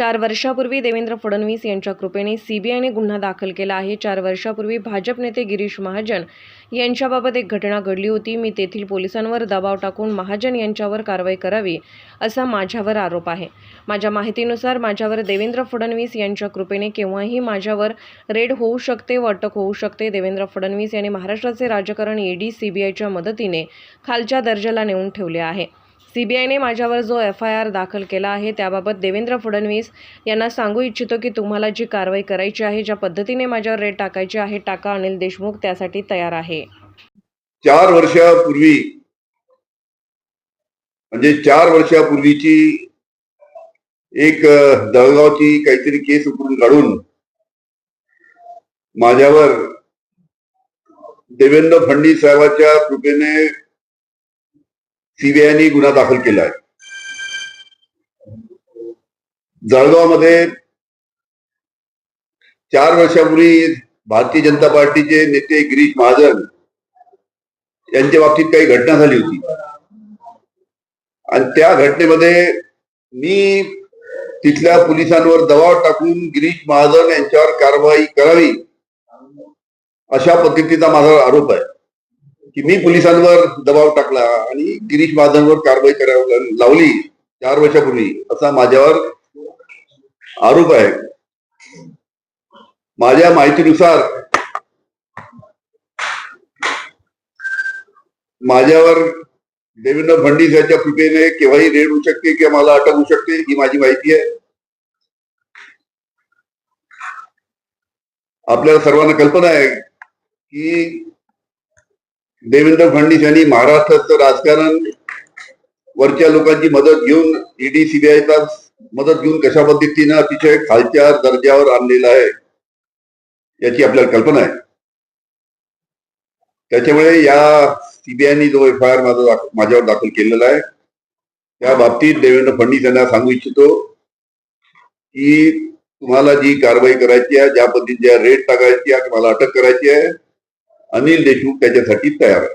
चार वर्षापूर्वी देवेंद्र फडणवीस यांच्या कृपेने सीबीआयने गुन्हा दाखल केला आहे. चार वर्षापूर्वी भाजप नेते गिरीश महाजन यांच्याबाबत एक घटना घडली होती. मी तेथील पोलिसांवर दबाव टाकून महाजन यांच्यावर कारवाई करावी असा माझ्यावर आरोप आहे. माझ्या माहितीनुसार माझ्यावर देवेंद्र फडणवीस यांच्या कृपेने केव्हाही माझ्यावर रेड होऊ शकते व अटक होऊ शकते. देवेंद्र फडणवीस यांनी महाराष्ट्राचे राजकारण ईडी सीबीआयच्या मदतीने खालच्या दर्जाला नेऊन ठेवले आहे. सीबीआयने माझ्यावर जो एफ आय आर दाखल केला आहे त्याबाबत देवेंद्र फडणवीस यांना सांगू इच्छितो की तुम्हाला जी कारवाई करायची आहे ज्या पद्धतीने माझ्यावर रेट टाकायची आहे टाका अनिल देशमुख त्यासाठी तयार आहे. चार वर्षापूर्वी म्हणजे चार वर्षापूर्वीची एक दळगावची काहीतरी केस उकरून काढून माझ्यावर देवेंद्र फडणवीस साहेबांच्या कृपेने सीबीआयने गुन्हा दाखल केला आहे. जळगावमध्ये चार वर्षापूर्वी भारतीय जनता पार्टीचे नेते गिरीश महाजन यांच्या बाबतीत काही घटना झाली होती. आणि त्या घटनेमध्ये मी तिथल्या पोलिसांवर दबाव टाकून गिरीश महाजन यांच्यावर कारवाई करावी अशा पद्धतीचा माझा आरोप आहे. की मी पोलिसांवर दबाव टाकला आणि गिरीश महाजनवर कारवाई करावी लावली. चार वर्षापूर्वी. असा माझ्यावर आरोप आहे. माझ्या माहितीनुसार माझ्यावर देवेंद्र फडणवीस यांच्या कृपेने केव्हाही रेड होऊ शकते किंवा मला अटक होऊ शकते ही माझी माहिती आहे. आपल्याला सर्वांना कल्पना आहे की देवेंद्र फडणवीस यांनी महाराष्ट्राचं राजकारण वरच्या लोकांची मदत घेऊन ईडी सीबीआयचा मदत घेऊन कशा पद्धतीनं अतिशय खालच्या दर्जावर आणलेलं आहे याची आपल्याला कल्पना आहे. त्याच्यामुळे या सीबीआयने जो एफ आय आर माझा माझ्यावर दाखल केलेला आहे त्या बाबतीत देवेंद्र फडणवीस यांना सांगू इच्छितो की तुम्हाला जी कारवाई करायची आहे ज्या पद्धतीच्या रेट टाकायची आहे तुम्हाला अटक करायची आहे अनिल देशमुख त्याच्यासाठी तयार आहे.